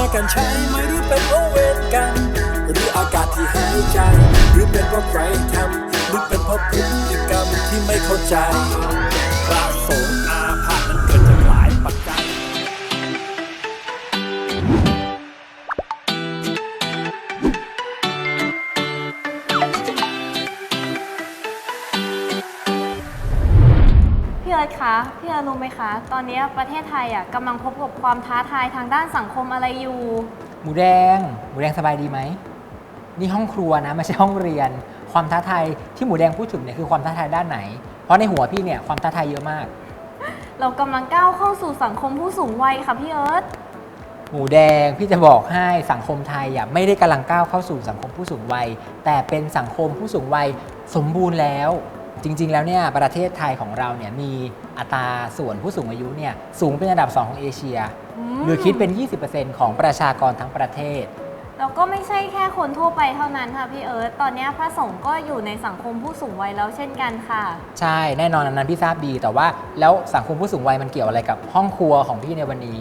าการใช้ไหมหรือเป็นโอเวรกันหรืออากาศที่หายใจ หรือเป็นเพราะใครทำหรือเป็นเพราะพฤติกรรมที่ไม่เข้าใจพระสงฆ์อาภา ร์ธคะ พี่เอิร์ธรู้ไหมคะ ตอนนี้ประเทศไทยอะกำลังพบกับความท้าทายทางด้านสังคมอะไรอยู่ หมูแดง หมูแดงสบายดีไหม นี่ห้องครัวนะไม่ใช่ห้องเรียน ความท้าทายที่หมูแดงพูดถึงเนี่ยคือความท้าทายด้านไหน เพราะในหัวพี่เนี่ยความท้าทายเยอะมาก เรากำลังก้าวเข้าสู่สังคมผู้สูงวัยค่ะพี่เอิร์ธหมูแดงพี่จะบอกให้สังคมไทยอะไม่ได้กำลังก้าวเข้าสู่สังคมผู้สูงวัย แต่เป็นสังคมผู้สูงวัยสมบูรณ์แล้ว จริง ๆ แล้วเนี่ยประเทศไทยของเราเนี่ยมีอัตราส่วนผู้สูงอายุเนี่ยสูงเป็นอันดับ 2 ของเอเชียมหรือคิดเป็น 20%ของประชากรทั้งประเทศ แล้วก็ไม่ใช่แค่คนทั่วไปเท่านั้นค่ะพี่เอิร์ธตอนนี้พระสงฆ์ก็อยู่ในสังคมผู้สูงวัยแล้วเช่นกันค่ะ ใช่แน่นอนอันนั้นพี่ทราบดีแต่ว่าแล้วสังคมผู้สูงวัยมันเกี่ยวอะไรกับห้องครัวของพี่ในวันนี้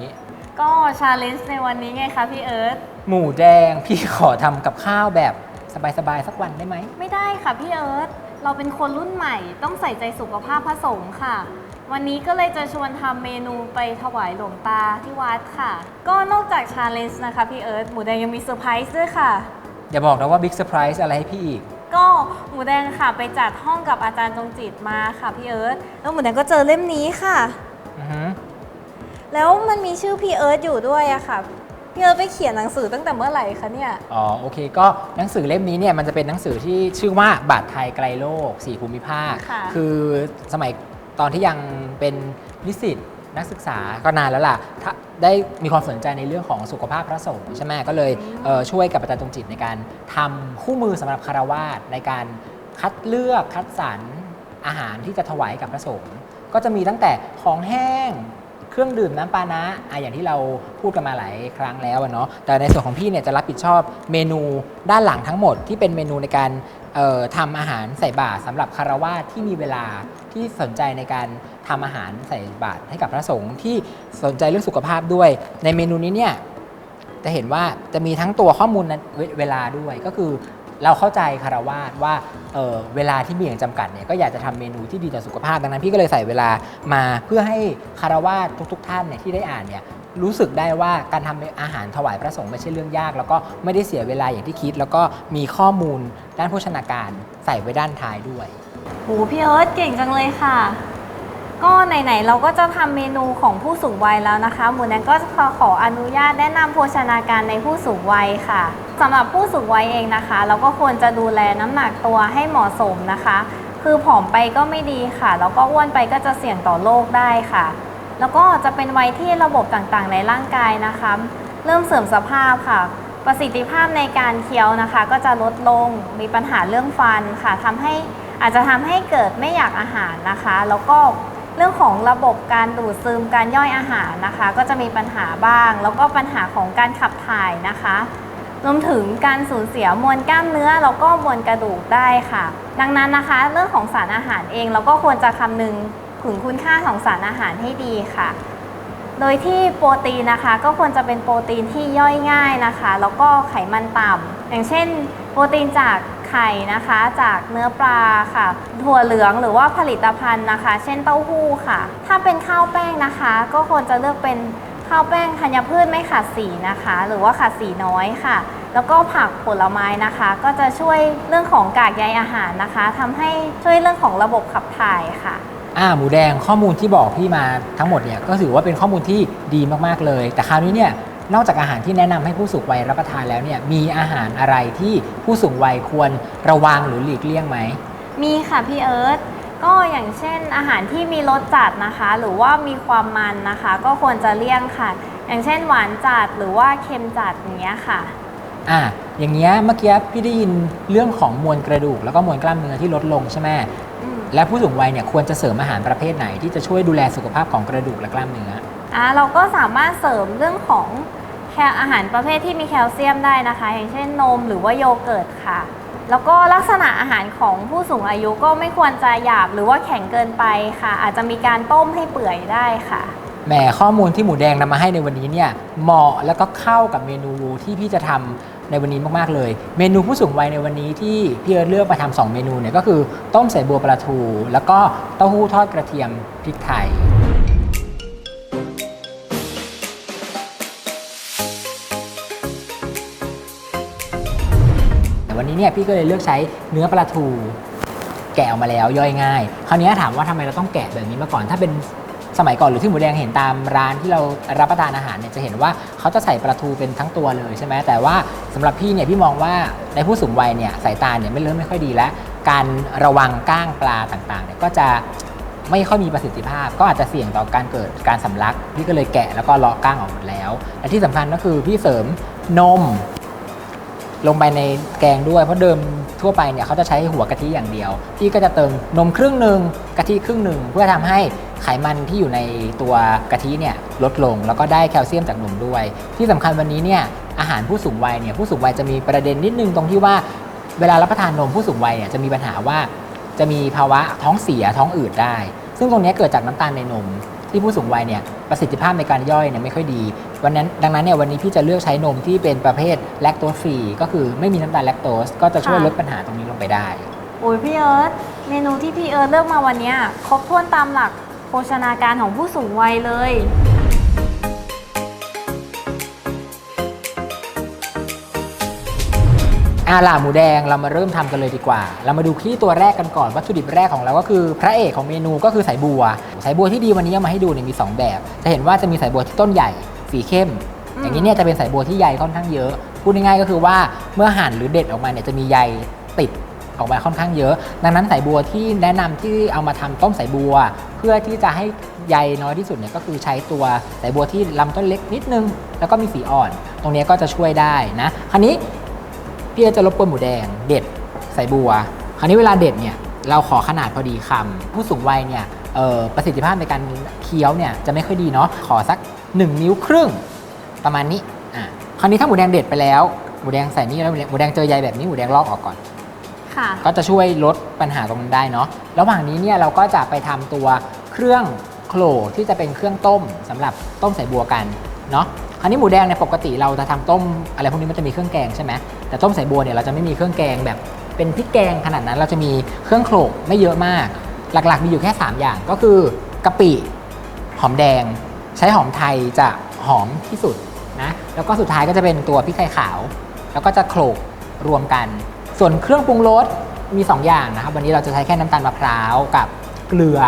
ก็ชาเลนจ์ในวันนี้ไงคะพี่เอิร์ธหมูแดงพี่ขอทำกับข้าวแบบสบายๆสักวันได้ไหมไม่ได้ค่ะพี่เอิร์ธ เราเป็นคนรุ่นใหม่ต้องใส่ใจสุขภาพพระสงฆ์ค่ะ วันนี้ก็เลยจะชวนทำเมนูไปถวายหลวงตาที่วัดค่ะ ก็นอกจากชาเลนจ์นะคะพี่เอิร์ธหมูแดงยังมีเซอร์ไพรส์ด้วยค่ะ อย่าบอกนะว่าบิ๊กเซอร์ไพรส์อะไรให้พี่อีก ก็หมูแดงค่ะไปจัดห้องกับอาจารย์จงจิตมาค่ะพี่เอิร์ธแล้วหมูแดงก็เจอเล่มนี้ค่ะ อือฮึแล้วมันมีชื่อพี่เอิร์ธอยู่ด้วยอะค่ะ พี่เอิร์ธไปเขียนหนังสือตั้งแต่เมื่อไหร่คะเนี่ย อ๋อโอเคก็หนังสือเล่มนี้เนี่ยมันจะเป็นหนังสือที่ชื่อว่าบาทไทยไกลโลกสี่ภูมิภาคค่ะคือสมัยตอนที่ยังเป็นนิสิตนักศึกษาก็นานแล้วล่ะถ้าได้มีความสนใจในเรื่องของสุขภาพพระสงฆ์ใช่ไหมก็เลยเอ่อช่วยกับอาจารย์จงจิตในการทำคู่มือสำหรับคารวาสในการคัดเลือกคัดสรรอาหารที่จะถวายกับพระสงฆ์ก็จะมีตั้งแต่ของแห้ง เครื่องดื่มน้ำปานะอะอย่างที่เราพูดกันมาหลายครั้งแล้วอะเนาะแต่ในส่วนของพี่เนี่ยจะรับผิดชอบเมนูด้านหลังทั้งหมดที่เป็นเมนูในการเอ่อทำอาหารใส่บาตรสำหรับคารวาสที่มีเวลาที่สนใจในการทำอาหารใส่บาตรให้กับพระสงฆ์ที่สนใจเรื่องสุขภาพด้วย ในเมนูนี้เนี่ย จะเห็นว่าจะมีทั้งตัวข้อมูลนั้นเวเวลาด้วยก็คือ เราเข้าใจคารวาสว่าเออเวลาที่มีอย่างจำกัดเนี่ยก็อยากจะทำเมนูที่ดีต่อสุขภาพ ดังนั้นพี่ก็เลยใส่เวลามาเพื่อให้คารวาสทุก ๆ ท่านเนี่ยที่ได้อ่านเนี่ยรู้สึกได้ว่าการทำอาหารถวายพระสงฆ์ไม่ใช่เรื่องยาก แล้วก็ไม่ได้เสียเวลาอย่างที่คิด แล้วก็มีข้อมูลด้านโภชนาการใส่ไว้ด้านท้ายด้วยโหพี่เอิร์ธเก่งจังเลยค่ะ ก็ไหนๆเราก็จะทำเมนูของผู้สูงวัยแล้วนะคะ หมูแดงก็ขอขออนุญาตแนะนำโภชนาการในผู้สูงวัยค่ะสำหรับผู้สูงวัยเองนะคะ เราก็ควรจะดูแลน้ำหนักตัวให้เหมาะสมนะคะ คือผอมไปก็ไม่ดีค่ะ แล้วก็อ้วนไปก็จะเสี่ยงต่อโรคได้ค่ะ แล้วก็จะเป็นวัยที่ระบบต่างๆในร่างกายนะคะ เริ่มเสื่อมสภาพค่ะ ประสิทธิภาพในการเคี้ยวนะคะ ก็จะลดลงมีปัญหาเรื่องฟันค่ะทำให้อาจจะทำให้เกิดไม่อยากอาหารนะคะ แล้วก็ เรื่องของระบบการดูดซึมการย่อยอาหารนะคะ ก็จะมีปัญหาบ้าง แล้วก็ปัญหาของการขับถ่ายนะคะรวมถึงการสูญเสียมวลกล้ามเนื้อแล้วก็มวลกระดูกได้ค่ะ ดังนั้นนะคะ เรื่องของสารอาหารเองเราก็ควรจะคำนึงถึงคุณค่าของสารอาหารให้ดีค่ะ โดยที่โปรตีนนะคะ ก็ควรจะเป็นโปรตีนที่ย่อยง่ายนะคะ แล้วก็ไขมันต่ำอย่างเช่น โปรตีนจาก ไข่นะคะ จากเนื้อปลาค่ะ ถั่วเหลืองหรือว่าผลิตภัณฑ์นะคะ เช่นเต้าหู้ค่ะ ถ้าเป็นข้าวแป้งนะคะ ก็ควรจะเลือกเป็นข้าวแป้งธัญพืชไม่ขาดสีนะคะ หรือว่าขาดสีน้อยค่ะ แล้วก็ผักผลไม้นะคะ ก็จะช่วยเรื่องของกากใยอาหารนะคะทำให้ช่วยเรื่องของระบบขับถ่ายค่ะอ่าหมูแดงข้อมูลที่บอกพี่มาทั้งหมดเนี่ยก็ถือว่าเป็นข้อมูลที่ดีมากๆเลย แต่คราวนี้เนี่ย นอกจากอาหารที่แนะนำให้ผู้สูงวัยรับประทานแล้วเนี่ยมีอาหารอะไรที่ผู้สูงวัยควรระวังหรือหลีกเลี่ยงไหม มีค่ะพี่เอิร์ธก็อย่างเช่นอาหารที่มีรสจัดนะคะ หรือว่ามีความมันนะคะ ก็ควรจะเลี่ยงค่ะ อย่างเช่นหวานจัดหรือว่าเค็มจัดอย่างเงี้ยค่ะอะอย่างเงี้ยเมื่อกี้พี่ได้ยินเรื่องของมวลกระดูก แล้วก็มวลกล้ามเนื้อที่ลดลงใช่ไหมอืมและผู้สูงวัยเนี่ยควรจะเสริมอาหารประเภทไหนที่จะช่วยดูแลสุขภาพของกระดูกและกล้ามเนื้อ อ่าเราก็สามารถเสริมเรื่องของแคลอาหารประเภทที่มีแคลเซียมได้นะคะ อย่างเช่นนมหรือว่าโยเกิร์ตค่ะ แล้วก็ลักษณะอาหารของผู้สูงอายุก็ไม่ควรจะหยาบหรือว่าแข็งเกินไปค่ะ อาจจะมีการต้มให้เปื่อยได้ค่ะแหมข้อมูลที่หมูแดงนำมาให้ในวันนี้เนี่ยเหมาะแล้วก็เข้ากับเมนูที่พี่จะทำในวันนี้มาก ๆ เลย เมนูผู้สูงวัยในวันนี้ที่พี่เอิร์ธเลือกมาทำสองเมนูเนี่ยก็คือต้มใส่บัวปลาทู แล้วก็เต้าหู้ทอดกระเทียมพริกไทย นี้เนี่ยพี่ก็เลยเลือกใช้เนื้อปลาทูแกะออกมาแล้วย่อยง่าย คราวนี้ถามว่าทำไมเราต้องแกะแบบนี้มาก่อน ถ้าเป็นสมัยก่อนหรือที่หมูแดงเห็นตามร้านที่เรารับประทานอาหารเนี่ยจะเห็นว่าเขาจะใส่ปลาทูเป็นทั้งตัวเลยใช่ไหมแต่ว่าสำหรับพี่เนี่ยพี่มองว่าในผู้สูงวัยเนี่ยสายตาเนี่ยไม่เริ่มไม่ค่อยดีแล้ว การระวังก้างปลาต่างๆเนี่ยก็จะไม่ค่อยมีประสิทธิภาพ ก็อาจจะเสี่ยงต่อการเกิดการสำลัก พี่ก็เลยแกะแล้วก็เลาะก้างออกหมดแล้ว และที่สำคัญก็คือพี่เสริมนม ลงไปในแกงด้วย เพราะเดิมทั่วไปเนี่ยเขาจะใช้หัวกะทิอย่างเดียว พี่ก็จะเติมนมครึ่งหนึ่งกะทิครึ่งหนึ่งเพื่อทำให้ไขมันที่อยู่ในตัวกะทิเนี่ยลดลงแล้วก็ได้แคลเซียมจากนมด้วย ที่สำคัญวันนี้เนี่ยอาหารผู้สูงวัยเนี่ยผู้สูงวัยจะมีประเด็นนิดนึงตรงที่ว่าเวลารับประทานนมผู้สูงวัยเนี่ยจะมีปัญหาว่าจะมีภาวะท้องเสียท้องอืดได้ ซึ่งตรงนี้เกิดจากน้ำตาลในนมที่ผู้สูงวัยเนี่ย ประสิทธิภาพในการย่อยเนี่ยไม่ค่อยดี วันนั้นดังนั้นเนี่ยวันนี้พี่จะเลือกใช้นมที่เป็นประเภทแลคโตสฟรีก็คือไม่มีน้ำตาลแลคโตสก็จะช่วยค่ะลดปัญหาตรงนี้ลงไปได้โอ้ยพี่เอิร์ธเมนูที่พี่เอิร์ธเลือกมาวันเนี้ยครบถ้วนตามหลักโภชนาการของผู้สูงวัยเลย อาล่ะหมูแดงเรามาเริ่มทำกันเลยดีกว่า เรามาดูที่ตัวแรกกันก่อนวัตถุดิบแรกของเราก็คือ พระเอกของเมนูก็คือสายบัว สายบัวที่ดีวันนี้เอามาให้ดูเนี่ยมี 2 แบบ จะเห็นว่าจะมีสายบัวที่ต้นใหญ่สีเข้ม อย่างนี้เนี่ยจะเป็นสายบัวที่ใยค่อนข้างเยอะ พูดง่ายๆก็คือว่าเมื่อหั่นหรือเด็ดออกมาเนี่ยจะมีใยติดออกมาค่อนข้างเยอะ ดังนั้นสายบัวที่แนะนำที่เอามาทำต้มสายบัว เพื่อที่จะให้ใยน้อยที่สุดเนี่ยก็คือใช้ตัวสายบัวที่ลำต้นเล็กนิดนึง แล้วก็มีสีอ่อน ตรงนี้ก็จะช่วยได้นะ คราวนี้ พี่เอิร์ธจะรบกวนหมูแดง เด็ดใส่บัว คราวนี้เวลาเด็ดเนี่ยเราขอขนาดพอดีคำผู้สูงวัยเนี่ยเอ่อประสิทธิภาพในการเคี้ยวเนี่ยจะไม่ค่อยดีเนาะขอสัก 1 นิ้วครึ่งประมาณนี้อะคราวนี้ถ้าหมูแดงเด็ดไปแล้วหมูแดงใส่นี่แล้วหมูแดงเจอใยแบบนี้หมูแดงลอกออกก่อนค่ะก็จะช่วยลดปัญหาตรงนั้นได้เนาะระหว่างนี้เนี่ยเราก็จะไปทำตัวเครื่องโขลกที่จะเป็นเครื่องต้มสำหรับต้มใส่บัวกันเนาะ คราวนี้หมูแดงเนี่ยปกติเราจะทำต้มอะไรพวกนี้มันจะมีเครื่องแกงใช่ไหมแต่ต้มใส่บัวเนี่ยเราจะไม่มีเครื่องแกงแบบเป็นพริกแกงขนาดนั้นเราจะมีเครื่องโขลกไม่เยอะมาก หลักๆ มีอยู่แค่ 3 อย่างก็คือกะปิหอมแดง ใช้หอมไทยจะหอมที่สุดนะแล้วก็สุดท้ายก็จะเป็นตัวพริกไทยขาว แล้วก็จะโขลกรวมกัน ส่วนเครื่องปรุงรสมี 2 อย่างนะครับ วันนี้เราจะใช้แค่น้ำตาลมะพร้าวกับเกลือ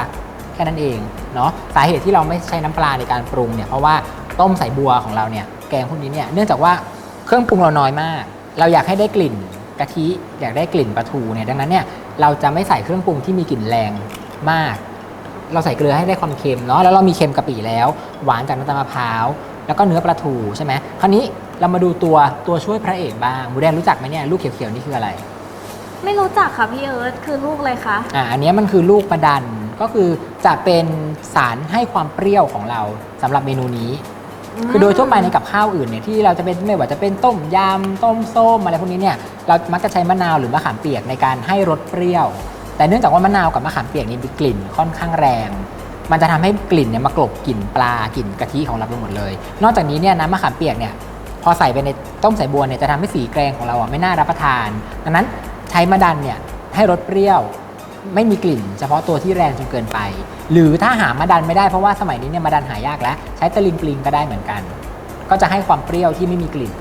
แค่นั้นเองเนาะสาเหตุที่เราไม่ใช้น้ำปลาในการปรุงเนี่ยเพราะว่า ต้มใส่บัวของเราเนี่ยแกงพวกนี้เนี่ยเนื่องจากว่าเครื่องปรุงเราน้อยมาก เราอยากให้ได้กลิ่นกะทิอยากได้กลิ่นปลาทูเนี่ยดังนั้นเนี่ยเราจะไม่ใส่เครื่องปรุงที่มีกลิ่นแรงมาก เราใส่เกลือให้ได้ความเค็มเนาะแล้วเรามีเค็มกะปิแล้ว หวานจากน้ำตาลมะพร้าวแล้วก็เนื้อปลาทูใช่ไหมคราวนี้เรามาดูตัวตัวช่วยพระเอกบ้างหมูแดงรู้จักไหมเนี่ยลูกเขียวๆนี่คืออะไร ไม่รู้จักค่ะพี่เอิร์ธคือลูกเลยคะอ่าอันเนี้ยมันคือลูกประดันก็คือจะเป็นสารให้ความเปรี้ยวของเราสำหรับเมนูนี้ คือโดยทั่วไปในกับข้าวอื่นเนี่ยที่เราจะเป็นไม่ว่าจะเป็นต้มยำต้มส้มอะไรพวกนี้เนี่ยเรามักจะใช้มะนาวหรือมะขามเปียกในการให้รสเปรี้ยว แต่เนื่องจากว่ามะนาวกับมะขามเปียกนี่มีกลิ่นค่อนข้างแรง มันจะทำให้กลิ่นเนี่ยมากลบกลิ่นปลากลิ่นกะทิของเราไปหมดเลย นอกจากนี้เนี่ยน้ำมะขามเปียกเนี่ยพอใส่ไปในต้มใส่บัวเนี่ยจะทำให้สีแกงของเราอะไม่น่ารับประทาน ดังนั้นใช้มะดันเนี่ยให้รสเปรี้ยว ไม่มีกลิ่น เฉพาะตัวที่แรงจนเกินไป หรือถ้าหามะดันไม่ได้เพราะว่าสมัยนี้เนี่ยมะดันหายากแล้ว ใช้ตะลิงปลิงก็ได้เหมือนกัน ก็จะให้ความเปรี้ยวที่ไม่มีกลิ่น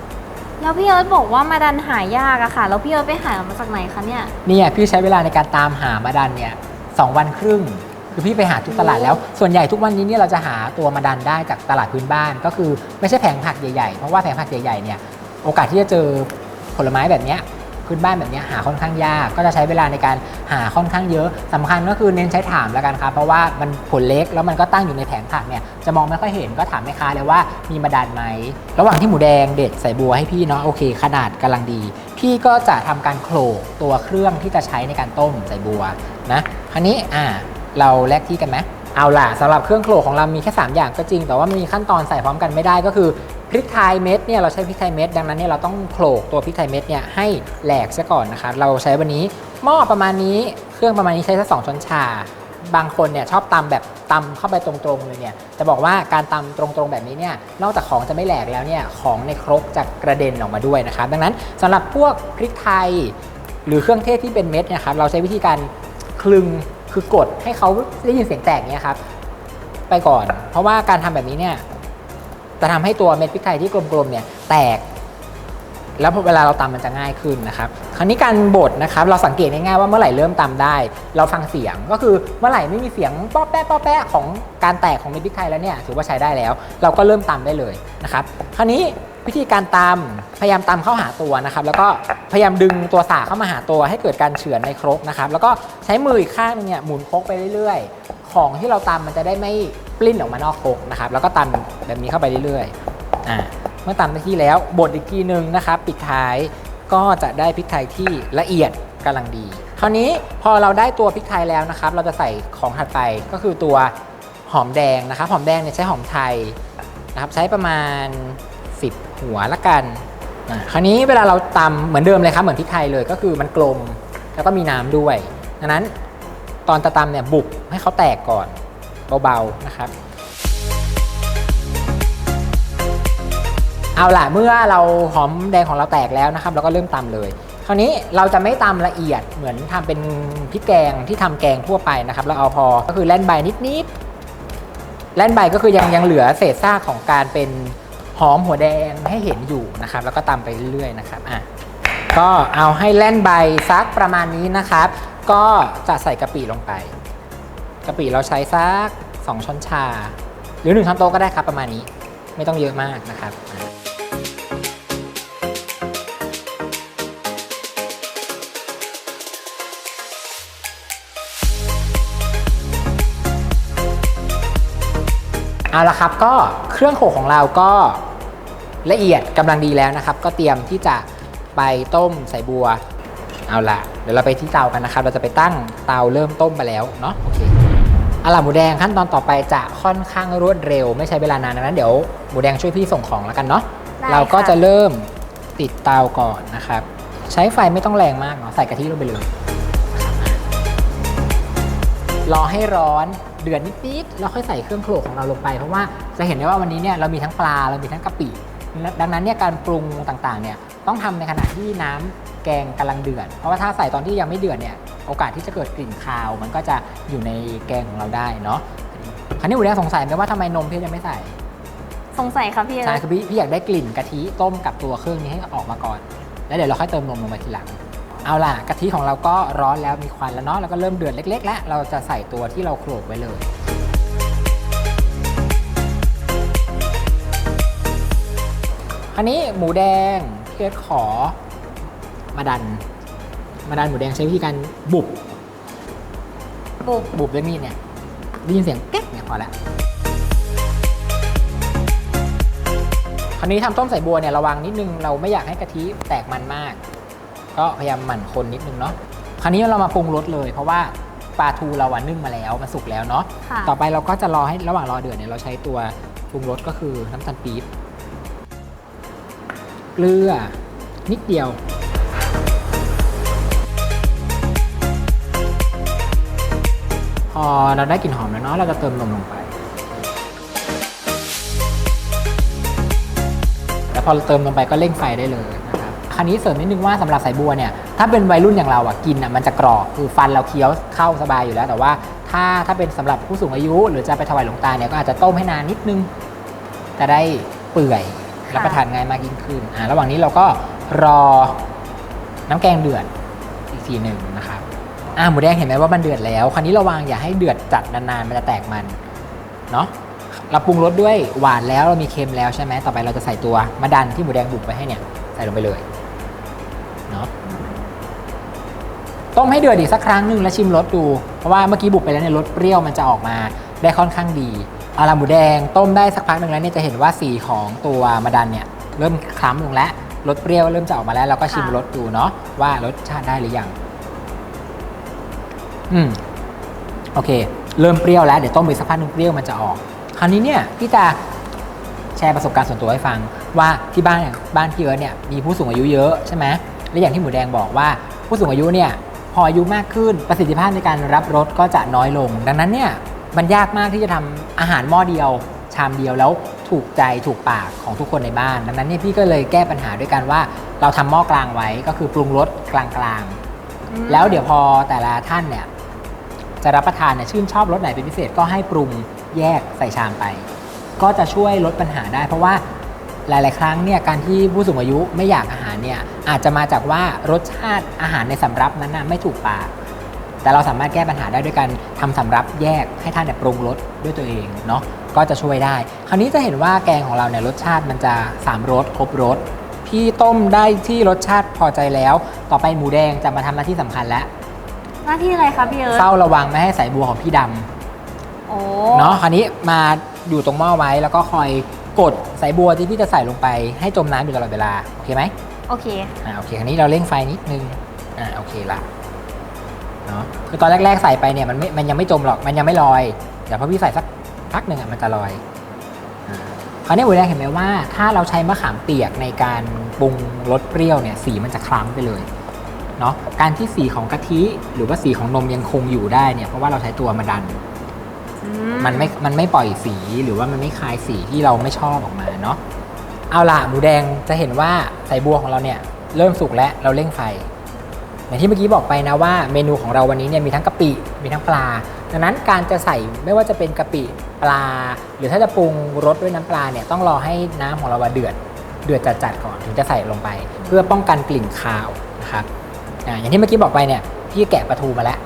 แล้วพี่เอิร์ธบอกว่ามาดันหายากอะค่ะ แล้วพี่เอิร์ธไปหามาจากไหนคะเนี่ย เนี่ยพี่ใช้เวลาในการตามหามาดันเนี่ยสองวันครึ่ง คือพี่ไปหาทุกตลาดแล้ว ส่วนใหญ่ทุกวันนี้เนี่ยเราจะหาตัวมาดันได้จากตลาดพื้นบ้าน ก็คือไม่ใช่แผงผักใหญ่ๆ เพราะว่าแผงผักใหญ่ๆเนี่ยโอกาสที่จะเจอผลไม้แบบเนี้ย พื้นบ้านแบบนี้หาค่อนข้างยาก ก็จะใช้เวลาในการหาค่อนข้างเยอะสำคัญก็คือเน้นใช้ถามแล้วกันครับเพราะว่ามันผลเล็กแล้วมันก็ตั้งอยู่ในแผงผักเนี่ยจะมองไม่ค่อยเห็นก็ถามแม่ค้าเลยว่ามีมาดันไหมระหว่างที่หมูแดงเด็ดใส่บัวให้พี่เนาะโอเค ขนาดกำลังดี พี่ก็จะทำการโขลกตัวเครื่องที่จะใช้ในการต้มใส่บัวนะคราวนี้อ่าเราแลกที่กันไหม เอาล่ะสำหรับเครื่องโขลกของเรามีแค่ 3 อย่างก็จริง แต่ว่ามันมีขั้นตอนใส่พร้อมกันไม่ได้ก็คือพริกไทยเม็ดเนี่ยเราใช้พริกไทยเม็ดดังนั้นเนี่ยเราต้องโขลกตัวพริกไทยเม็ดเนี่ยให้แหลกซะก่อนนะครับเราใช้วันนี้หม้อประมาณนี้เครื่องประมาณนี้ใช้สักสองช้อนชา บางคนเนี่ยชอบตำแบบตำเข้าไปตรงๆเลยเนี่ยจะบอกว่าการตำตรงๆแบบนี้เนี่ยนอกจากของจะไม่แหลกแล้วเนี่ยของในครกจะกระเด็นออกมาด้วยนะครับดังนั้นสำหรับพวกพริกไทย หรือเครื่องเทศที่เป็นเม็ดนะครับเราใช้วิธีการคลึง คือกดให้เขาได้ยินเสียงแตกเนี่ยครับไปก่อน เพราะว่าการทำแบบนี้เนี่ยจะทำให้ตัวเม็ดพริกไทยที่กลมๆเนี่ยแตก แล้วพอเวลาเราตำมันจะง่ายขึ้นนะครับ คราวนี้การบดนะครับ เราสังเกตง่ายๆว่าเมื่อไหร่เริ่มตำได้ เราฟังเสียงก็คือเมื่อไหร่ไม่มีเสียงป๊อแป๊ะป๊อแป๊ะของการแตกของเม็ดพริกไทยแล้วเนี่ยถือว่าใช้ได้แล้ว เราก็เริ่มตำได้เลยนะครับ คราวนี้ วิธีการตำพยายามตำเข้าหาตัวนะครับ แล้วก็พยายามดึงตัวสากเข้ามาหาตัวให้เกิดการเฉือนในครกนะครับ แล้วก็ใช้มืออีกข้างนึงเนี่ยหมุนครกไปเรื่อยๆ ของที่เราตำมันจะได้ไม่ปลิ้นออกมานอกครกนะครับ แล้วก็ตำแบบนี้เข้าไปเรื่อยๆอ่าเมื่อตำได้ที่แล้วบดอีกทีนึงนะครับปิดท้ายก็จะได้พริกไทยที่ละเอียดกำลังดี คราวนี้พอเราได้ตัวพริกไทยแล้วนะครับ เราจะใส่ของถัดไปก็คือตัวหอมแดงนะครับ หอมแดงเนี่ยใช้หอมไทยนะครับ ใช้ประมาณ หัวละกันอะคราวนี้เวลาเราตำเหมือนเดิมเลยครับเหมือนพริกไทยเลยก็คือมันกลมแล้วก็มีน้ำด้วย ดังนั้นตอนจะตำเนี่ยบุกให้เขาแตกก่อนเบาๆนะครับ เอาล่ะเมื่อเราหอมแดงของเราแตกแล้วนะครับเราก็เริ่มตำเลย คราวนี้เราจะไม่ตำละเอียดเหมือนทำเป็นพริกแกงที่ทำแกงทั่วไปนะครับเราเอาพอก็คือแล่นใบนิดๆแล่นใบก็คือยังยังเหลือเศษซากของการเป็น หอมหัวแดงให้เห็นอยู่นะครับ แล้วก็ตำไปเรื่อยๆนะครับอะก็เอาให้แล่นใบซักประมาณนี้นะครับ ก็จะใส่กะปิลงไปกะปิเราใช้ซัก 2 ช้อนชา หรือ 1 ช้อนโต๊ะก็ได้ครับประมาณนี้ไม่ต้องเยอะมากนะครับเอาละครับก็เครื่องโขกของเราก็ ละเอียดกำลังดีแล้วนะครับ ก็เตรียมที่จะไปต้มใส่บัว เอาละเดี๋ยวเราไปที่เตากันนะครับ เราจะไปตั้งเตาเริ่มต้มไปแล้วเนาะโอเคเอาล่ะหมูแดงขั้นตอนต่อไปจะค่อนข้างรวดเร็ว ไม่ใช้เวลานานดังนั้นเดี๋ยวหมูแดงช่วยพี่ส่งของแล้วกันเนาะได้เราก็ค่ะจะเริ่มติดเตาก่อนนะครับ ใช้ไฟไม่ต้องแรงมากเนาะใส่กะทิลงไปเลยรอให้ร้อนเดือดนิดๆแล้วค่อยใส่เครื่องโขลกของเราลงไปเพราะว่าจะเห็นได้ว่าวันนี้เนี่ยเรามีทั้งปลาเรามีทั้งกะปิ ดังนั้นเนี่ยการปรุงต่างๆเนี่ยต้องทำในขณะที่น้ำแกงกำลังเดือด เพราะว่าถ้าใส่ตอนที่ยังไม่เดือดเนี่ยโอกาสที่จะเกิดกลิ่นคาว มันก็จะอยู่ในแกงของเราได้เนาะคราวนี้อุ๋ยสงสัยไหมว่าทำไมนมพี่ยังไม่ใส่ สงสัยค่ะพี่เอิใช่ร์ธคือพี่พี่อยากได้กลิ่นกะทิต้มกับตัวเครื่องนี้ให้ออกมาก่อน แล้วเดี๋ยวเราค่อยเติมนมลงไปทีหลัง เอาล่ะกะทิของเราก็ร้อนแล้วมีควันแล้วเนาะแล้วก็เริ่มเดือดเล็ก ๆ แล้วเราจะใส่ตัวที่เราโขลกไว้เลย คราวนี้หมูแดงพี่เอิร์ธขอมาดัน มาดันหมูแดงใช้วิธีการบุบ บุกบุบด้วยมีดเนี่ยได้ยินเสียงแก๊กเนี่ยพอแล้วคราวนี้ทำต้มใส่บัวเนี่ยระวังนิดนึงเราไม่อยากให้กะทิแตกมันมาก ก็พยายามหมั่นคนนิดนึงเนาะคราวนี้เรามาปรุงรสเลย เพราะว่าปลาทูเราอะนึ่งมาแล้วมันสุกแล้วเนาะค่ะต่อไปเราก็จะรอให้ระหว่างรอเดือดเนี่ยเราใช้ตัวปรุงรสก็คือน้ำตาลปี๊บ เกลือ นิดเดียวพอเราได้กลิ่นหอมแล้วเนาะเราจะเติมนมลงไป แล้วพอเราเติมลงไปก็เร่งไฟได้เลยนะครับคราวนี้เสริมนิดนึงว่าสำหรับสายบัวเนี่ยถ้าเป็นวัยรุ่นอย่างเราอะกินอะมันจะกรอบคือฟันเราเคี้ยวเข้าสบายอยู่แล้ว แต่ว่าถ้าถ้าเป็นสำหรับผู้สูงอายุ หรือจะไปถวายหลวงตาเนี่ยก็อาจจะต้มให้นานนิดนึงจะได้เปื่อย รับประทานง่ายมากยิ่งขึ้นอ่าระหว่างนี้เราก็รอน้ำแกงเดือดอีกทีหนึ่งนะครับอ่าหมูแดงเห็นไหมว่ามันเดือดแล้ว คราวนี้ระวังอย่าให้เดือดจัดนานๆ มันจะแตกมันเนาะเราปรุงรสด้วยหวานแล้วเรามีเค็มแล้วใช่ไหมต่อไปเราจะใส่ตัวมะดันที่หมูแดงบุกไปให้เนี่ยใส่ลงไปเลยเนาะต้มให้เดือดอีกสักครั้งหนึ่งแล้วชิมรสดู เพราะว่าเมื่อกี้บุกไปแล้วเนี่ยรสเปรี้ยวมันจะออกมาได้ค่อนข้างดี อาละหมูแดงต้มได้สักพักหนึ่งแล้วเนี่ยจะเห็นว่าสีของตัวมะดันเนี่ยเริ่มคล้ำลงแล้วรสเปรี้ยวเริ่มจะออกมาแล้วเราก็ชิมรสดูเนาะว่ารสชาติได้หรือยัง อืม โอเค เริ่มเปรี้ยวแล้ว เดี๋ยวต้มไปสักพักหนึงเปรี้ยวมันจะออก คราวนี้เนี่ยพี่จะแชร์ประสบการณ์ส่วนตัวให้ฟัง ว่าที่บ้านบ้านพี่เอิร์ธเนี่ยมีผู้สูงอายุเยอะใช่ไหมและอย่างที่หมูแดงบอกว่าผู้สูงอายุเนี่ยพออายุมากขึ้นประสิทธิภาพในการรับรสก็จะน้อยลง ดังนั้นเนี่ย มันยากมากที่จะทำอาหารหม้อเดียว ชามเดียวแล้วถูกใจถูกปากของทุกคนในบ้าน ดังนั้นเนี่ยพี่ก็เลยแก้ปัญหาด้วยกันว่าเราทำหม้อกลางไว้ก็คือปรุงรสกลางๆ แล้วเดี๋ยวพอแต่ละท่านเนี่ยจะรับประทานเนี่ยชื่นชอบรสไหนเป็นพิเศษก็ให้ปรุงแยกใส่ชามไป ก็จะช่วยลดปัญหาได้ เพราะว่าหลาย ๆ ครั้งเนี่ยการที่ผู้สูงอายุไม่อยากอาหารเนี่ยอาจจะมาจากว่ารสชาติอาหารในสำรับนั้นนะไม่ถูกปาก แต่เราสามารถแก้ปัญหาได้ด้วยการทำสำรับแยกให้ท่านเนี่ยปรุงรสด้วยตัวเองเนาะก็จะช่วยได้ คราวนี้จะเห็นว่าแกงของเราเนี่ยรสชาติมันจะสามรสครบรสพี่ต้มได้ที่รสชาติพอใจแล้ว ต่อไปหมูแดงจะมาทำหน้าที่สำคัญแล้ว หน้าที่อะไรคะพี่เอิร์ธเฝ้าระวังไม่ให้สายบัวของพี่ดำโอ้เนาะคราวนี้มาอยู่ตรงหม้อไว้แล้วก็คอยกดสายบัวที่พี่จะใส่ลงไปให้จมน้ำอยู่ตลอดเวลา โอเคไหมโอเคอ่าโอเคคราวนี้เราเร่งไฟนิดนึงอ่าโอเคละ เนาะคือตอนแรกๆใส่ไปเนี่ยมันไม่มันยังไม่จมหรอกมันยังไม่ลอยเดี๋ยวพอพี่ใส่สักพักหนึ่งอะมันจะลอยอ่าคราวนี้หมูแดงเห็นไหมว่าถ้าเราใช้มะขามเปียกในการปรุงรสเปรี้ยวเนี่ยสีมันจะคล้ำไปเลยเนาะการที่สีของกะทิหรือว่าสีของนมยังคงอยู่ได้เนี่ยเพราะว่าเราใช้ตัวมาดันอืมันไม่ มันไม่ปล่อยสีหรือว่ามันไม่คลายสีที่เราไม่ชอบออกมาเนาะเอาล่ะหมูแดงจะเห็นว่าใส่บัวของเราเนี่ยเริ่มสุกแล้วเราเร่งไฟ อย่างที่เมื่อกี้บอกไปนะว่าเมนูของเราวันนี้เนี่ยมีทั้งกะปิมีทั้งปลา ดังนั้นการจะใส่ไม่ว่าจะเป็นกะปิปลา หรือถ้าจะปรุงรสด้วยน้ำปลาเนี่ยต้องรอให้น้ำของเราเดือดเดือดจัดๆก่อนถึงจะใส่ลงไป เพื่อป้องกันกลิ่นคาวนะครับออย่างที่เมื่อกี้บอกไปเนี่ยพี่แกะปลาทูมาแล้ว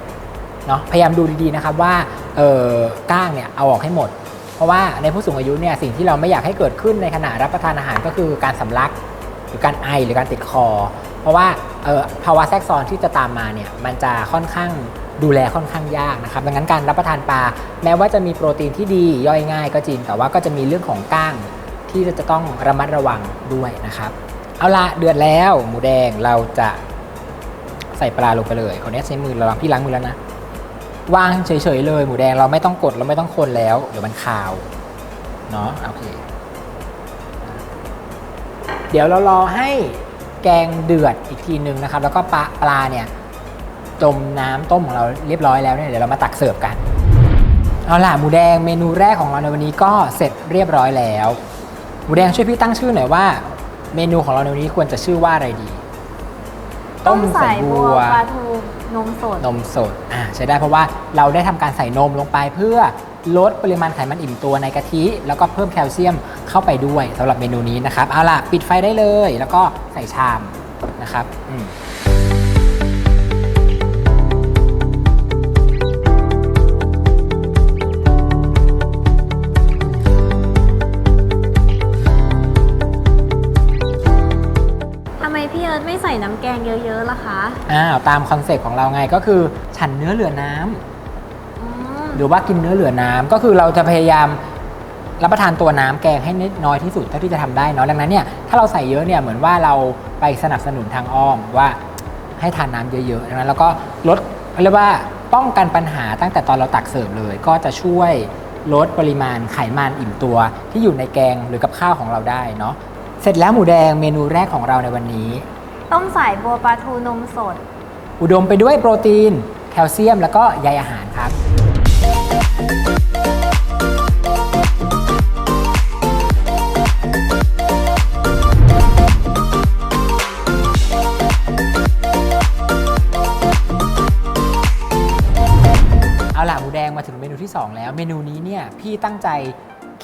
เนาะพยายามดูดีๆนะครับว่าเออก้างเนี่ยเอาออกให้หมด เพราะว่าในผู้สูงอายุเนี่ยสิ่งที่เราไม่อยากให้เกิดขึ้นในขณะรับประทานอาหารก็คือการสำลัก หรือการไอหรือการติดคอ เพราะว่าภาวะแทรกซ้อนที่จะตามมาเนี่ยมันจะค่อนข้างดูแลค่อนข้างยากนะครับดังนั้นการรับประทานปลาแม้ว่าจะมีโปรตีนที่ดีย่อยง่ายก็จริง แต่ว่าก็จะมีเรื่องของก้างที่จะต้องระมัดระวังด้วยนะครับ เอาละเดือดแล้วหมูแดงเราจะใส่ปลาลงไปเลยขออนุญาตใช้มือเระวังพี่ล้างมือแล้วนะวางเฉยๆเลย หมูแดงเราไม่ต้องกดเราไม่ต้องคนแล้ว เดี๋ยวมันคาวเนาะโอเค เดี๋ยวเรารอให้ แกงเดือดอีกทีนึงนะครับ แล้วก็ปลาปลาเนี่ยจมน้ำต้มของเราเรียบร้อยแล้วเนี่ยเดี๋ยวเรามาตักเสิร์ฟกัน เอาล่ะหมูแดงเมนูแรกของเราในวันนี้ก็เสร็จเรียบร้อยแล้ว หมูแดงช่วยพี่ตั้งชื่อหน่อยว่า เมนูของเราในวันนี้ควรจะชื่อว่าอะไรดี ต้มสายบัวปลาทูนมสดนมสดอ่าใช้ได้เพราะว่าเราได้ทำการใส่นมลงไปเพื่อ ลดปริมาณไขมันอิ่มตัวในกะทิ แล้วก็เพิ่มแคลเซียมเข้าไปด้วยสำหรับเมนูนี้นะครับ เอาล่ะ ปิดไฟได้เลย แล้วก็ใส่ชามนะครับอืมทำไมพี่เอิร์ธไม่ใส่น้ำแกงเยอะๆล่ะคะ อ้าวตามคอนเซ็ปต์ของเราไงก็คือฉันเนื้อเหลือน้ำอืมห รือว่ากินเนื้อเหลือน้ำก็คือเราจะพยายามรับประทานตัวน้ำแกงให้น้อยที่สุดเท่าที่จะทำได้เนาะดังนั้นเนี่ยถ้าเราใส่เยอะเนี่ยเหมือนว่าเราไปสนับสนุนทางอ้อมว่าให้ทานน้ำเยอะๆดังนั้นแล้วก็ลดเรียกว่าป้องกันปัญหาตั้งแต่ตอนเราตักเสิร์ฟเลย ก็จะช่วยลดปริมาณไขมันอิ่มตัวที่อยู่ในแกงหรือกับข้าวของเราได้เนาะเสร็จแล้วหมูแดงเมนูแรกของเราในวันนี้ ต้มสายบัวปลาทูนมสด อุดมไปด้วยโปรตีน แคลเซียม แล้วก็ใยอาหารครับ งมาถึงเมนูที่ 2 แล้ว เมนูนี้เนี่ยพี่ตั้งใจ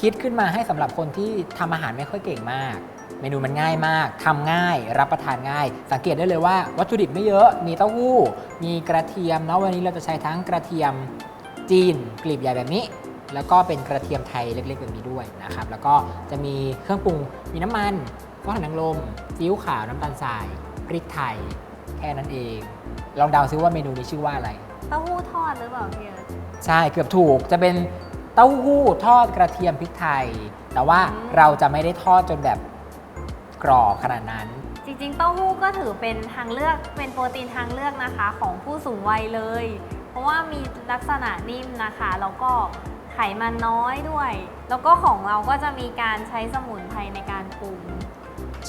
คิดขึ้นมาให้สำหรับคนที่ทำอาหารไม่ค่อยเก่งมาก เมนูมันง่ายมากทำง่าย รับประทานง่าย สังเกตได้เลยว่าวัตถุดิบไม่เยอะ มีเต้าหู้ มีกระเทียมเนาะวันนี้เราจะใช้ทั้งกระเทียมจีนกลีบใหญ่แบบนี้ แล้วก็เป็นกระเทียมไทยเล็กๆแบบนี้ด้วยนะครับ แล้วก็จะมีเครื่องปรุง มีน้ำมันก้อนหางนางรมซีอิ๊วขาวน้ำตาลทรายพริกไทยแค่นั้นเอง ลองเดาซิว่าเมนูนี้ชื่อว่าอะไร เต้าหู้ทอดหรือเปล่าพี่เอิร์ธ ใช่เกือบถูกจะเป็นเต้าหู้ทอดกระเทียมพริกไทย แต่ว่าอืมเราจะไม่ได้ทอดจนแบบกรอบขนาดนั้น จริงๆ เต้าหู้ก็ถือเป็นทางเลือกเป็นโปรตีนทางเลือกนะคะ ของผู้สูงวัยเลยแราะว่ามีลักษณะนิ่มนะคะแล้วก็ไขมันน้อยด้วย แล้วก็ของเราก็จะมีการใช้สมุนไพรในการปรุง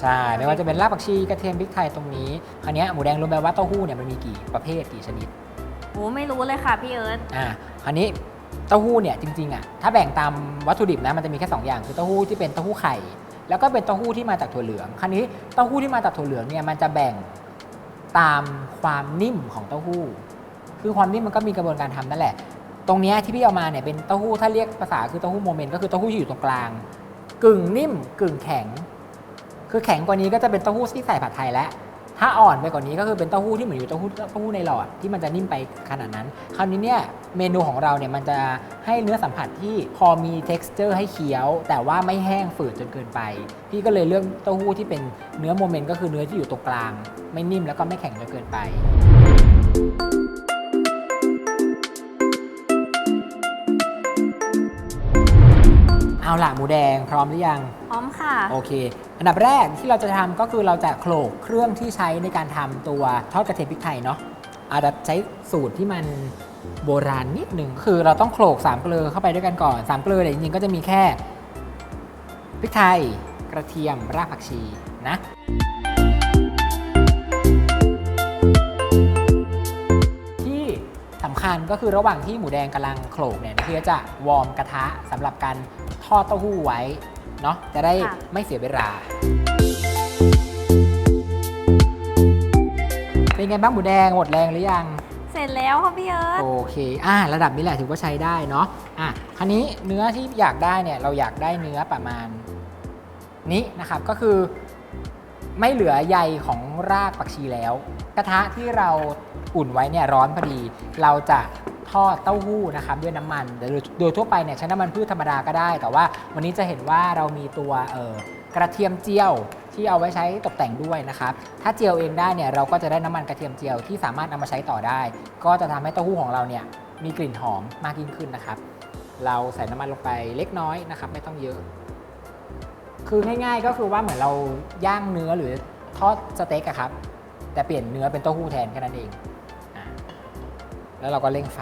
ใช่ไม่ว่าจะเป็นรากผักชีกระเทียมพริกไทยตรงนี้คราวเนี้ยหมูแดงรู้ไหมว่าเต้าหู้เนี่ยมันมีกี่ประเภทกี่ชนิดโอ้ไม่รู้เลยค่ะพี่เอิร์ธอ่า คราวนี้เต้าหู้เนี่ยจริงๆอะถ้าแบ่งตามวัตถุดิบนะมันจะมีแค่ 2 อย่างคือเต้าหู้ที่เป็นเต้าหู้ไข่ แล้วก็เป็นเต้าหู้ที่มาจากถั่วเหลือง คราวนี้เต้าหู้ที่มาจากถั่วเหลืองเนี่ยมันจะแบ่งตามความนิ่มของเต้าหู้ คือความนิ่มมันก็มีกระบวนการทำนั่นแหละ ตรงนี้ที่พี่เอามาเนี่ยเป็นเต้าหู้ถ้าเรียกภาษาคือเต้าหู้โมเมนต์ก็คือเต้าหู้ที่อยู่ตรงกลาง กึ่งนิ่มกึ่งแข็ง คือแข็งกว่านี้ก็จะเป็นเต้าหู้ที่ใส่ผัดไทยแล้ว ถ้าอ่อนไปกว่านี้ก็คือเป็นเต้าหู้ที่เหมือนอยู่เต้าหู้เต้าหู้ในหลอดที่มันจะนิ่มไปขนาดนั้น คราวนี้เนี่ยเมนูของเราเนี่ยมันจะให้เนื้อสัมผัสที่พอมี t e x t อร์ให้เคี้ยว แต่ว่าไม่แห้งฝืดจนเกินไป พี่ก็เลยเลือกเต้าหู้ที่เป็นเนื้อโมเมนต์ก็คือเนื้อที่อยู่ตรงกลาง ไม่นิ่มแล้วก็ไม่แข็งจนเกินไป เอาล่ะหมูแดงพร้อมหรือยัง พร้อมค่ะ โอเค อันดับแรกที่เราจะทำก็คือเราจะโขลกเครื่องที่ใช้ในการทำตัวทอดกระเทียมพริกไทยเนาะอาจจะใช้สูตรที่มันโบราณนิดหนึ่งคือเราต้องโขลกสามเกลือเข้าไปด้วยกันก่อนสามเกลือเนี่ยจริงๆก็จะมีแค่พริกไทยกระเทียมรากผักชีนะ ที่สำคัญก็คือระหว่างที่หมูแดงกำลังโขลกเนี่ยพี่ก็จะวอร์มกระทะสำหรับการ ทอดเต้าหู้ไว้เนาะจะได้ค่ะ ไม่เสียเวลา เป็นไงบ้างหมูแดงหมดแรงหรือยัง เสร็จแล้วค่ะพี่เอิร์ธโอเค อ่า ระดับนี้แหละถือว่าใช้ได้เนาะ อะคราวนี้เนื้อที่อยากได้เนี่ย เราอยากได้เนื้อประมาณนี้นะครับ ก็คือไม่เหลือใยของรากผักชีแล้ว กระทะที่เรา อุ่นไว้เนี่ยร้อนพอดี เราจะทอดเต้าหู้นะครับด้วยน้ำมันโดยโดยทั่วไปเนี่ยใช้น้ำมันพืชธรรมดาก็ได้ แต่ว่าวันนี้จะเห็นว่าเรามีตัวเอ่อกระเทียมเจียวที่เอาไว้ใช้ตกแต่งด้วยนะครับ ถ้าเจียวเองได้เนี่ยเราก็จะได้น้ำมันกระเทียมเจียวที่สามารถนำมาใช้ต่อได้ ก็จะทำให้เต้าหู้ของเราเนี่ยมีกลิ่นหอมมากยิ่งขึ้นนะครับ เราใส่น้ำมันลงไปเล็กน้อยนะครับ ไม่ต้องเยอะ คือง่าย ๆ ก็คือว่าเหมือนเราย่างเนื้อหรือทอดสเต็กอะครับ แต่เปลี่ยนเนื้อเป็นเต้าหู้แทนแค่นั้นเอง แล้วเราก็เร่งไฟ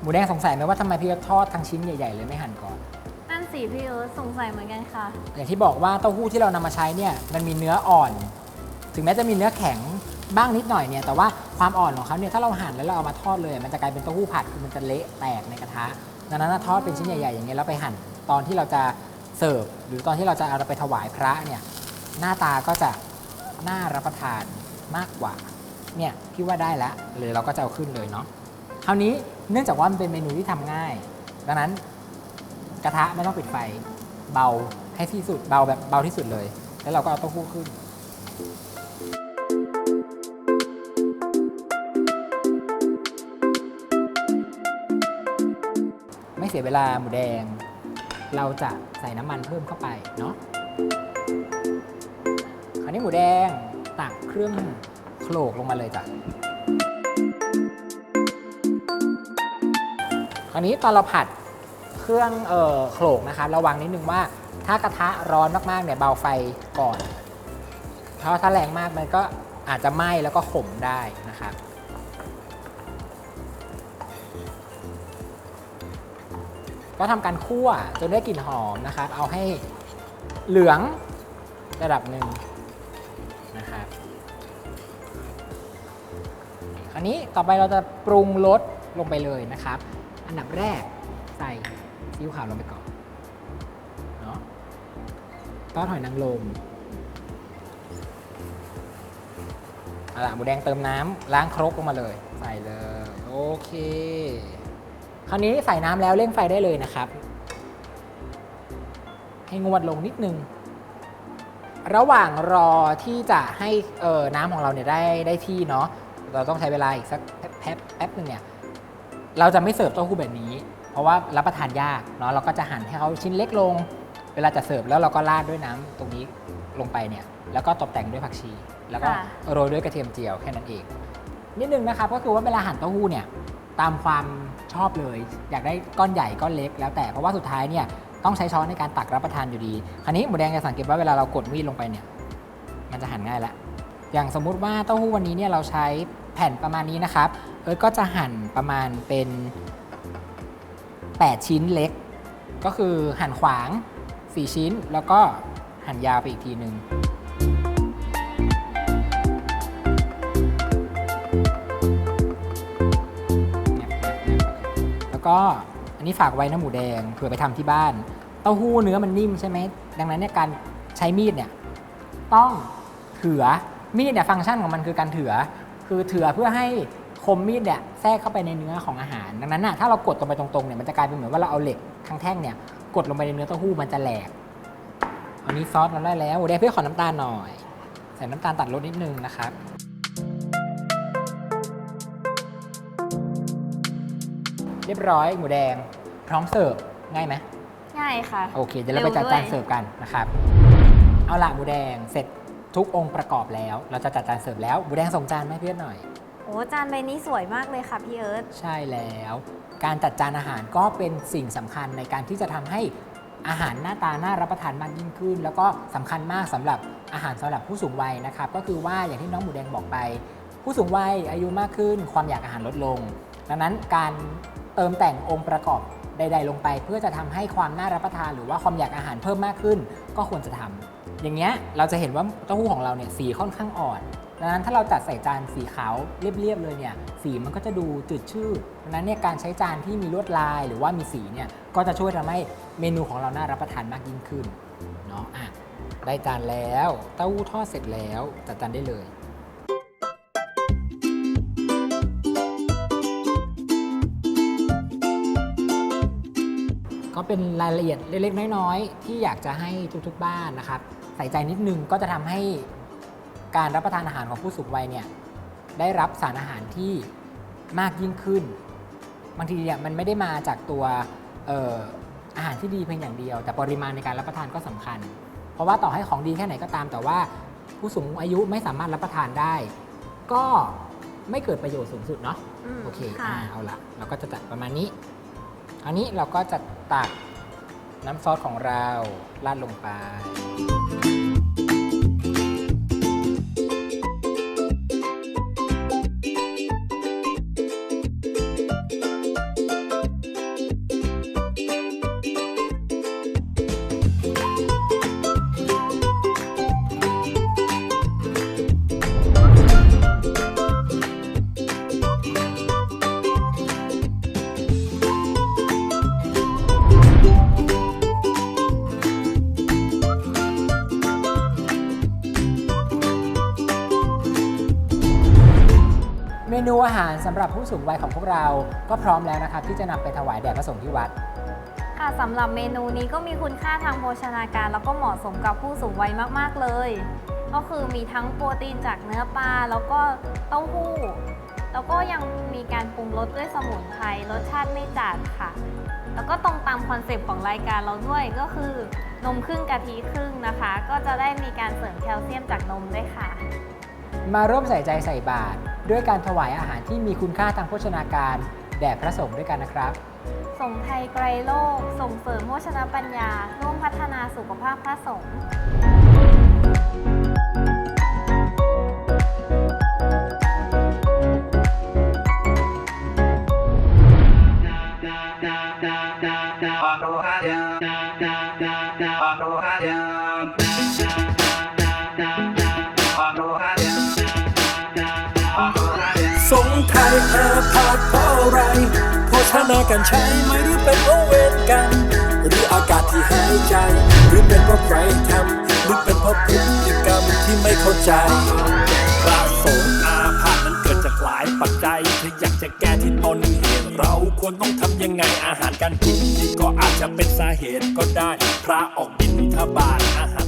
หมูแดงสงสัยไหมว่าทำไมพี่ทอดทั้งชิ้นใหญ่ๆเลยไม่หั่นก่อน นั่นสิพี่เอิร์ธสงสัยเหมือนกันค่ะ อย่างที่บอกว่าเต้าหู้ที่เรานำมาใช้เนี่ยมันมีเนื้ออ่อน ถึงแม้จะมีเนื้อแข็ง บ้างนิดหน่อยเนี่ยแต่ว่าความอ่อนของเขาเนี่ยถ้าเราหั่นแล้วเราเอามาทอดเลย มันจะกลายเป็นเต้าหู้ผัดคือมันจะเละแตกในกระทะดังนั้นทอดเป็นชิ้นใหญ่ๆอย่างเงี้ยแล้วไปหั่นตอนที่เราจะเสิร์ฟหรือตอนที่เราจะเอาไปถวายพระเนี่ยหน้าตาก็จะน่ารับประทานมากกว่าเนี่ยพี่ว่าได้แล้วเลยเราก็จะเอาขึ้นเลยเนาะคราวนี้เนื่องจากว่ามันเป็นเมนูที่ทำง่าย ดังนั้นกระทะไม่ต้องปิดไฟเบาให้ที่สุดเบาแบบเบาที่สุดเลย แล้วเราก็เอาเต้าหู้ขึ้น ไม่เสียเวลาหมูแดง เราจะใส่น้ำมันเพิ่มเข้าไปเนาะคราวนี้หมูแดงตักเครื่องโขลกลงมาเลยจ้ะคราวนี้ตอนเราผัดเครื่องเอ่อโขลกนะครับระวังนิดนึงว่าถ้ากระทะร้อนมากๆเนี่ยเบาไฟก่อน เพราะถ้าแรงมากมันก็อาจจะไหม้แล้วก็ขมได้นะครับ ก็ทำการคั่วจนได้กลิ่นหอมนะครับ เอาให้เหลืองระดับหนึ่งนะครับ คราวนี้ต่อไปเราจะปรุงรสลงไปเลยนะครับ อันดับแรกใส่ซีอิ๊วขาวลงไปก่อนเนาะซอสหอยนางรมเอาล่ะหมูแดงเติมน้ำล้างครกลงมาเลย ใส่เลย โอเค คราวนี้ใส่น้ำแล้วเร่งไฟได้เลยนะครับ ให้งวดลงนิดนึง ระหว่างรอที่จะให้เอ่อน้ำของเราเนี่ยได้ได้ที่เนาะเราต้องใช้เวลาอีกสักแป๊บแป๊บแป๊บนึงเนี่ยเราจะไม่เสิร์ฟเต้าหู้แบบนี้ เพราะว่ารับประทานยากเนาะเราก็จะหั่นให้เขาชิ้นเล็กลง เวลาจะเสิร์ฟแล้วเราก็ราดด้วยน้ำตรงนี้ลงไปเนี่ยแล้วก็ตกแต่งด้วยผักชี แล้วก็ค่ะโรยด้วยกระเทียมเจียวแค่นั้นเองนิดนึงนะครับก็คือว่าเวลาหั่นเต้าหู้เนี่ย ตามความชอบเลย อยากได้ก้อนใหญ่ก้อนเล็กแล้วแต่เพราะว่าสุดท้ายเนี่ยต้องใช้ช้อนในการตักรับประทานอยู่ดี คราวนี้หมูแดงจะสังเกตว่าเวลาเรากดมีดลงไปเนี่ยมันจะหั่นง่ายแล้วอย่างสมมุติว่าเต้าหู้วันนี้เนี่ยเราใช้แผ่นประมาณนี้นะครับ เอิร์ก็จะหั่นประมาณเป็น 8 ชิ้นเล็ก ก็คือหั่นขวาง 4 ชิ้น แล้วก็หั่นยาวไปอีกทีหนึ่ง ก็อันนี้ฝากไว้นะหมูแดงเผื่อไปทำที่บ้าน เต้าหู้เนื้อมันนิ่มใช่ไหมดังนั้นเนี่ยการใช้มีดเนี่ยต้องเถือมีดเนี่ยฟังก์ชันของมันคือการเถือคือเถือเพื่อให้คมมีดเนี่ยแทรกเข้าไปในเนื้อของอาหาร ดังนั้นน่ะถ้าเรากดลงไปตรงๆเนี่ยมันจะกลายเป็นเหมือนว่าเราเอาเหล็กทั้งแท่งเนี่ยกดลงไปในเนื้อเต้าหู้มันจะแหลกอันนี้ซอสเราได้แล้วหมูแดงเพื่อขอน้ำตาลหน่อยใส่น้ำตาลตัดรสนิดนึงนะครับ เรียบร้อยหมูแดง พร้อมเสิร์ฟง่ายไหมง่ายค่ะ โอเคเดี๋ยวเราไปจัดจานเสิร์ฟกันนะครับ เอาละหมูแดงเสร็จทุกองค์ประกอบแล้ว เราจะจัดจานเสิร์ฟแล้วหมูแดงส่งจานมาให้เพื่อนหน่อย โอ้จานใบนี้สวยมากเลยค่ะพี่เอิร์ธใช่แล้ว การจัดจานอาหารก็เป็นสิ่งสำคัญในการที่จะทำให้อาหารหน้าตาน่ารับประทานมากยิ่งขึ้น แล้วก็สำคัญมากสำหรับอาหารสำหรับผู้สูงวัยนะครับ ก็คือว่าอย่างที่น้องหมูแดงบอกไป ผู้สูงวัยอายุมากขึ้น ความอยากอาหารลดลง ดังนั้นการ เติมแต่งองค์ประกอบใด ๆ ลงไป เพื่อจะทำให้ความน่ารับประทาน หรือว่าความอยากอาหารเพิ่มมากขึ้น ก็ควรจะทำอย่างเงี้ยเราจะเห็นว่าเต้าหู้ของเราเนี่ยสีค่อนข้างอ่อนดังนั้นถ้าเราจัดใส่จานสีขาวเรียบๆเลยเนี่ยสีมันก็จะดูจืดชืดดังนั้นเนี่ยการใช้จานที่มีลวดลายหรือว่ามีสีเนี่ยก็จะช่วยทำให้เมนูของเราน่ารับประทานมากยิ่งขึ้นเนาะอะได้จานแล้ว เต้าหู้ทอดเสร็จแล้วจัดจานได้เลย ก็เป็นรายละเอียดเล็กๆน้อยๆที่อยากจะให้ทุกๆบ้านนะครับ ใส่ใจนิดนึงก็จะทำให้การรับประทานอาหารของผู้สูงวัยเนี่ยได้รับสารอาหารที่มากยิ่งขึ้น บางทีเนี่ยมันไม่ได้มาจากตัวเอ่ออาหารที่ดีเพียงอย่างเดียว แต่ปริมาณในการรับประทานก็สำคัญ เพราะว่าต่อให้ของดีแค่ไหนก็ตาม แต่ว่าผู้สูงอายุไม่สามารถรับประทานได้ ก็ไม่เกิดประโยชน์สูงสุดเนาะมโอเคค่ะอ่าเอาละเราก็จะจัดประมาณนี้ อันนี้เราก็จะตักน้ำซอสของเราราดลงไป สำหรับผู้สูงวัยของพวกเราก็พร้อมแล้วนะครับที่จะนำไปถวายแด่พระสงฆ์ที่วัด ค่ะสำหรับเมนูนี้ก็มีคุณค่าทางโภชนาการ แล้วก็เหมาะสมกับผู้สูงวัยมากๆเลย ก็คือมีทั้งโปรตีนจากเนื้อปลาแล้วก็เต้าหู้ แล้วก็ยังมีการปรุงรสด้วยสมุนไพรรสชาติไม่จัดค่ะ แล้วก็ตรงตามคอนเซปต์ของรายการเราด้วยก็คือนมครึ่งกะทิครึ่งนะคะ ก็จะได้มีการเสริมแคลเซียมจากนมด้วยค่ะ มาร่วมใส่ใจใส่บาตร ด้วยการถวายอาหารที่มีคุณค่าทางโภชนาการแด่พระสงฆ์ด้วยกันนะครับส่งไทยไกลโลก ส่งเสริมโภชนาปัญญา ร่วมพัฒนาสุขภาพพระสงฆ์ ไทยอาพาธเพราะอะไรโภชนาการใช้ไหมหรือเป็นโอเวรกรรมหรืออากาศที่หายใจ หรือเป็นเพราะใครทำหรือเป็นเพราะพฤติกรรมที่ไม่เข้าใจพระสงฆ์อาพาธนั้นเกิดจากหลายปัจจัยถ้าอยากจะแก้ที่ต้นเหตุเราควรต้องทำยังไงอาหารการกินที่ก็อาจจะเป็นสาเหตุก็ได้ พระออกบิณฑบาตอาหาร